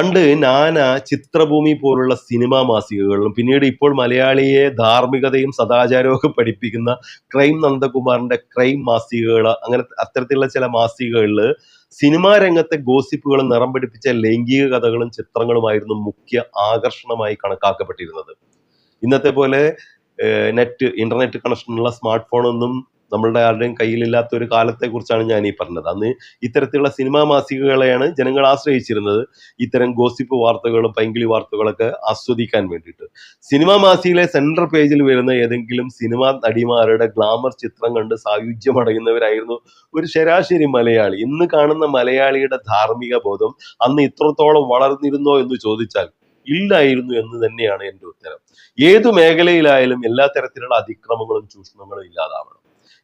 പണ്ട് നാന ചിത്രഭൂമി പോലുള്ള സിനിമാ മാസികകളിലും പിന്നീട് ഇപ്പോൾ മലയാളിയെ ധാർമ്മികതയും സദാചാരവും പഠിപ്പിക്കുന്ന ക്രൈം നന്ദകുമാറിന്റെ ക്രൈം മാസികകൾ അങ്ങനെ അത്തരത്തിലുള്ള ചില മാസികകളിൽ സിനിമാ രംഗത്തെ ഗോസിപ്പുകളും നിറം പിടിപ്പിച്ച ലൈംഗിക കഥകളും ചിത്രങ്ങളുമായിരുന്നു മുഖ്യ ആകർഷണമായി കണക്കാക്കപ്പെട്ടിരുന്നത്. ഇന്നത്തെ പോലെ നെറ്റ് ഇന്റർനെറ്റ് കണക്ഷനുള്ള സ്മാർട്ട് ഫോണൊന്നും നമ്മളുടെ ആരുടെയും കയ്യിലില്ലാത്ത ഒരു കാലത്തെക്കുറിച്ചാണ് ഞാൻ ഈ പറഞ്ഞത്. അന്ന് ഇത്തരത്തിലുള്ള സിനിമാ മാസികകളെയാണ് ജനങ്ങൾ ആശ്രയിച്ചിരുന്നത്. ഇത്തരം ഗോസിപ്പ് വാർത്തകളും പൈങ്കിളി വാർത്തകളൊക്കെ ആസ്വദിക്കാൻ വേണ്ടിയിട്ട്. സിനിമാ മാസികയിലെ സെൻട്രൽ പേജിൽ വരുന്ന ഏതെങ്കിലും സിനിമാ നടിമാരുടെ ഗ്ലാമർ ചിത്രം കണ്ട് സായുജ്യമടയുന്നവരായിരുന്നു ഒരു ശരാശരി മലയാളി. ഇന്ന് കാണുന്ന മലയാളിയുടെ ധാർമ്മിക ബോധം അന്ന് ഇത്രത്തോളം വളർന്നിരുന്നോ എന്ന് ചോദിച്ചാൽ ഇല്ലായിരുന്നു എന്ന് തന്നെയാണ് എന്റെ ഉത്തരം. ഏതു മേഖലയിലായാലും എല്ലാ തരത്തിലുള്ള അതിക്രമങ്ങളും ചൂഷണങ്ങളും ഇല്ലാതാവണം.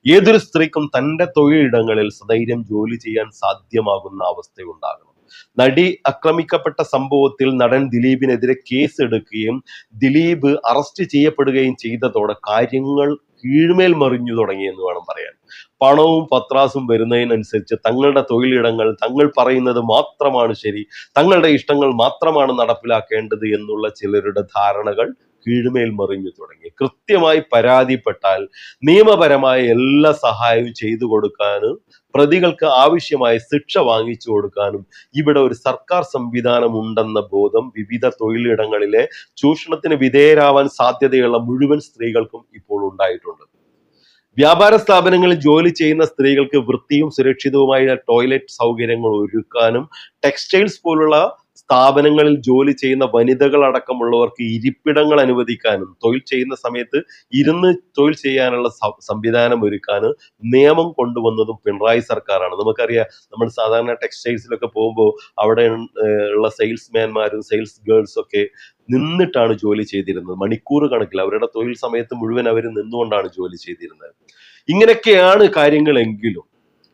ഏതൊരു സ്ത്രീക്കും തന്റെ തൊഴിലിടങ്ങളിൽ സധൈര്യം ജോലി ചെയ്യാൻ സാധ്യമാകുന്ന അവസ്ഥയുണ്ടാകണം. നടി ആക്രമിക്കപ്പെട്ട സംഭവത്തിൽ നടൻ ദിലീപിനെതിരെ കേസ് എടുക്കുകയും ദിലീപ് അറസ്റ്റ് ചെയ്യപ്പെടുകയും ചെയ്തതോടെ കാര്യങ്ങൾ കീഴ്മേൽ മറിഞ്ഞു തുടങ്ങിയെന്ന് വേണം പറയാൻ. പണവും പത്രാസും വരുന്നതിനനുസരിച്ച് തങ്ങളുടെ തൊഴിലിടങ്ങൾ തങ്ങൾ പറയുന്നത് മാത്രമാണ് ശരി തങ്ങളുടെ ഇഷ്ടങ്ങൾ മാത്രമാണ് നടപ്പിലാക്കേണ്ടത് എന്നുള്ള ചിലരുടെ ധാരണകൾ കീഴ്മേൽ മറിഞ്ഞു തുടങ്ങി. കൃത്യമായി പരാതിപ്പെട്ടാൽ നിയമപരമായ എല്ലാ സഹായവും ചെയ്തു കൊടുക്കാനും പ്രതികൾക്ക് ആവശ്യമായ ശിക്ഷ വാങ്ങിച്ചു കൊടുക്കാനും ഇവിടെ ഒരു സർക്കാർ സംവിധാനം ഉണ്ടെന്ന ബോധം വിവിധ തൊഴിലിടങ്ങളിലെ ചൂഷണത്തിന് വിധേയരാവാൻ സാധ്യതയുള്ള മുഴുവൻ സ്ത്രീകൾക്കും ഇപ്പോൾ ഉണ്ടായിട്ടുണ്ട്. വ്യാപാര സ്ഥാപനങ്ങളിൽ ജോലി ചെയ്യുന്ന സ്ത്രീകൾക്ക് വൃത്തിയും സുരക്ഷിതവുമായ ടോയ്ലറ്റ് സൗകര്യങ്ങൾ ഒരുക്കാനും ടെക്സ്റ്റൈൽസ് പോലുള്ള സ്ഥാപനങ്ങളിൽ ജോലി ചെയ്യുന്ന വനിതകൾ അടക്കമുള്ളവർക്ക് ഇരിപ്പിടങ്ങൾ അനുവദിക്കാനും തൊഴിൽ ചെയ്യുന്ന സമയത്ത് ഇരുന്ന് തൊഴിൽ ചെയ്യാനുള്ള സംവിധാനം ഒരുക്കാനും നിയമം കൊണ്ടുവന്നതും പിണറായി സർക്കാരാണ്. നമുക്കറിയാം നമ്മൾ സാധാരണ ടെക്സ്റ്റൈൽസിലൊക്കെ പോകുമ്പോൾ അവിടെ ഉള്ള സെയിൽസ്മാൻമാരും സെയിൽസ് ഗേൾസും ഒക്കെ നിന്നിട്ടാണ് ജോലി ചെയ്തിരുന്നത്. മണിക്കൂർ കണക്കിൽ അവരുടെ തൊഴിൽ സമയത്ത് മുഴുവൻ അവർ നിന്നുകൊണ്ടാണ് ജോലി ചെയ്തിരുന്നത്. ഇങ്ങനെയൊക്കെയാണ് കാര്യങ്ങളെങ്കിലും.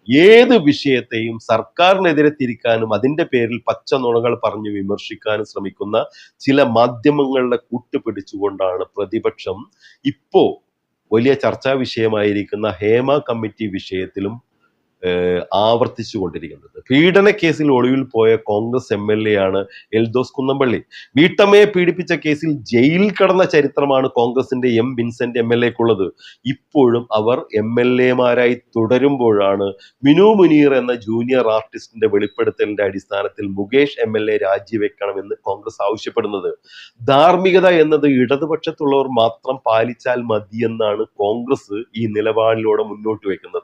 ഏത് വിഷയത്തെയും സർക്കാരിനെതിരെ തിരിക്കാനും അതിന്റെ പേരിൽ പച്ച നുണകൾ പറഞ്ഞ് വിമർശിക്കാനും ശ്രമിക്കുന്ന ചില മാധ്യമങ്ങളുടെ കൂട്ടുപിടിച്ചുകൊണ്ടാണ് പ്രതിപക്ഷം ഇപ്പോ വലിയ ചർച്ചാ വിഷയമായിരിക്കുന്ന ഹേമ കമ്മിറ്റി വിഷയത്തിലും ആവർത്തിച്ചു കൊണ്ടിരിക്കുന്നത് പീഡന കേസിൽ ഒളിവിൽ പോയ കോൺഗ്രസ് എം എൽ എ ആണ് എൽദോസ് കുന്നംപള്ളി വീട്ടമ്മയെ പീഡിപ്പിച്ച കേസിൽ ജയിലിൽ കടന്ന ചരിത്രമാണ് കോൺഗ്രസിന്റെ എം വിൻസെന്റ് എം എൽ എക്കുള്ളത്. ഇപ്പോഴും അവർ എം എൽ എമാരായി തുടരുമ്പോഴാണ് മിനു മുനീർ എന്ന ജൂനിയർ ആർട്ടിസ്റ്റിന്റെ വെളിപ്പെടുത്തലിന്റെ അടിസ്ഥാനത്തിൽ മുകേഷ് എം എൽ എ രാജിവെക്കണമെന്ന് കോൺഗ്രസ് ആവശ്യപ്പെടുന്നത്. ധാർമ്മികത എന്നത് ഇടതുപക്ഷത്തുള്ളവർ മാത്രം പാലിച്ചാൽ മതിയെന്നാണ് കോൺഗ്രസ് ഈ നിലപാടിലൂടെ മുന്നോട്ട് വെക്കുന്നത്.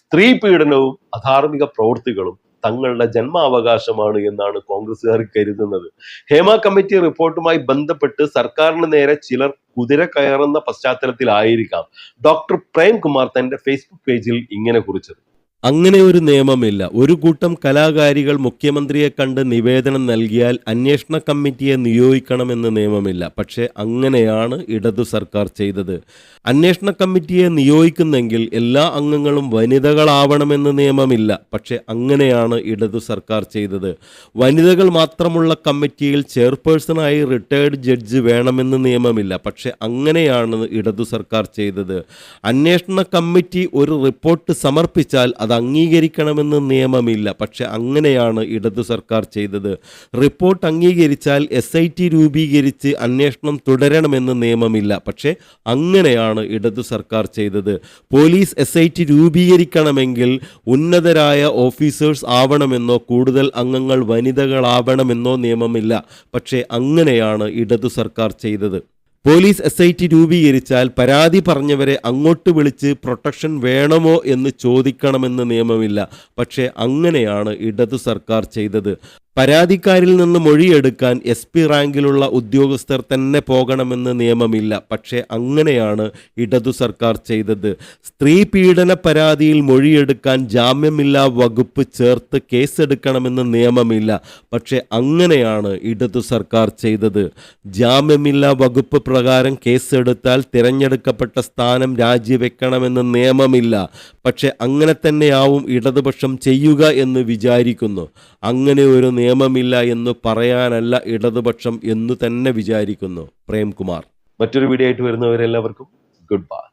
സ്ത്രീ പീഡനവും അധാർമിക പ്രവൃത്തികളും തങ്ങളുടെ ജന്മാവകാശമാണ് എന്നാണ് കോൺഗ്രസ്സുകാർ കരുതുന്നത്. ഹേമ കമ്മിറ്റി റിപ്പോർട്ടുമായി ബന്ധപ്പെട്ട് സർക്കാരിന് നേരെ ചിലർ കുതിര കയറുന്ന പശ്ചാത്തലത്തിലായിരിക്കാം ഡോക്ടർ പ്രേംകുമാർ തന്റെ ഫേസ്ബുക്ക് പേജിൽ ഇങ്ങനെ കുറിച്ചത്. അങ്ങനെ ഒരു നിയമമില്ല. ഒരു കൂട്ടം കലാകാരികൾ മുഖ്യമന്ത്രിയെ കണ്ട് നിവേദനം നൽകിയാൽ അന്വേഷണ കമ്മിറ്റിയെ നിയോഗിക്കണമെന്ന് നിയമമില്ല. പക്ഷേ അങ്ങനെയാണ് ഇടതു സർക്കാർ ചെയ്തത്. അന്വേഷണ കമ്മിറ്റിയെ നിയോഗിക്കുന്നെങ്കിൽ എല്ലാ അംഗങ്ങളും വനിതകളാവണമെന്ന് നിയമമില്ല. പക്ഷേ അങ്ങനെയാണ് ഇടതു സർക്കാർ ചെയ്തത്. വനിതകൾ മാത്രമുള്ള കമ്മിറ്റിയിൽ ചെയർപേഴ്സണായി റിട്ടയർഡ് ജഡ്ജ് വേണമെന്ന് നിയമമില്ല. പക്ഷേ അങ്ങനെയാണ് ഇടതു സർക്കാർ ചെയ്തത്. അന്വേഷണ കമ്മിറ്റി ഒരു റിപ്പോർട്ട് സമർപ്പിച്ചാൽ അത് അംഗീകരിക്കണമെന്ന് നിയമമില്ല. പക്ഷെ അങ്ങനെയാണ് ഇടതു സർക്കാർ ചെയ്തത്. റിപ്പോർട്ട് അംഗീകരിച്ചാൽ എസ് ഐ ടി രൂപീകരിച്ച് അന്വേഷണം തുടരണമെന്ന് നിയമമില്ല. പക്ഷേ അങ്ങനെയാണ് ഇടതു സർക്കാർ ചെയ്തത്. പോലീസ് എസ് ഐ ടി രൂപീകരിക്കണമെങ്കിൽ ഉന്നതരായ ഓഫീസേഴ്സ് ആവണമെന്നോ കൂടുതൽ അംഗങ്ങൾ വനിതകളാവണമെന്നോ നിയമമില്ല. പക്ഷേ അങ്ങനെയാണ് ഇടതു സർക്കാർ ചെയ്തത്. പോലീസ് എസ് ഐ ടി രൂപീകരിച്ചാൽ പരാതി പറഞ്ഞവരെ അങ്ങോട്ട് വിളിച്ച് പ്രൊട്ടക്ഷൻ വേണമോ എന്ന് ചോദിക്കണമെന്ന് നിയമമില്ല. പക്ഷേ അങ്ങനെയാണ് ഇടതു സർക്കാർ ചെയ്തത്. പരാതിക്കാരിൽ നിന്ന് മൊഴിയെടുക്കാൻ എസ് പി റാങ്കിലുള്ള ഉദ്യോഗസ്ഥർ തന്നെ പോകണമെന്ന് നിയമമില്ല. പക്ഷേ അങ്ങനെയാണ് ഇടതു സർക്കാർ ചെയ്തത്. സ്ത്രീ പീഡന പരാതിയിൽ മൊഴിയെടുക്കാൻ ജാമ്യമില്ലാ വകുപ്പ് ചേർത്ത് കേസെടുക്കണമെന്ന് നിയമമില്ല. പക്ഷേ അങ്ങനെയാണ് ഇടതു സർക്കാർ ചെയ്തത്. ജാമ്യമില്ലാ വകുപ്പ് പ്രകാരം കേസെടുത്താൽ തിരഞ്ഞെടുക്കപ്പെട്ട സ്ഥാനം രാജിവെക്കണമെന്ന് നിയമമില്ല. പക്ഷേ അങ്ങനെ തന്നെയാവും ഇടതുപക്ഷം ചെയ്യുക എന്ന് വിചാരിക്കുന്നു. അങ്ങനെ ഒരു നിയമമില്ല എന്ന് പറയാനല്ല ഇടതുപക്ഷം എന്ന് തന്നെ വിചാരിക്കുന്നു. പ്രേംകുമാർ. മറ്റൊരു വീഡിയോ ആയിട്ട് വരുന്നവരെല്ലാവർക്കും ഗുഡ് ബൈ.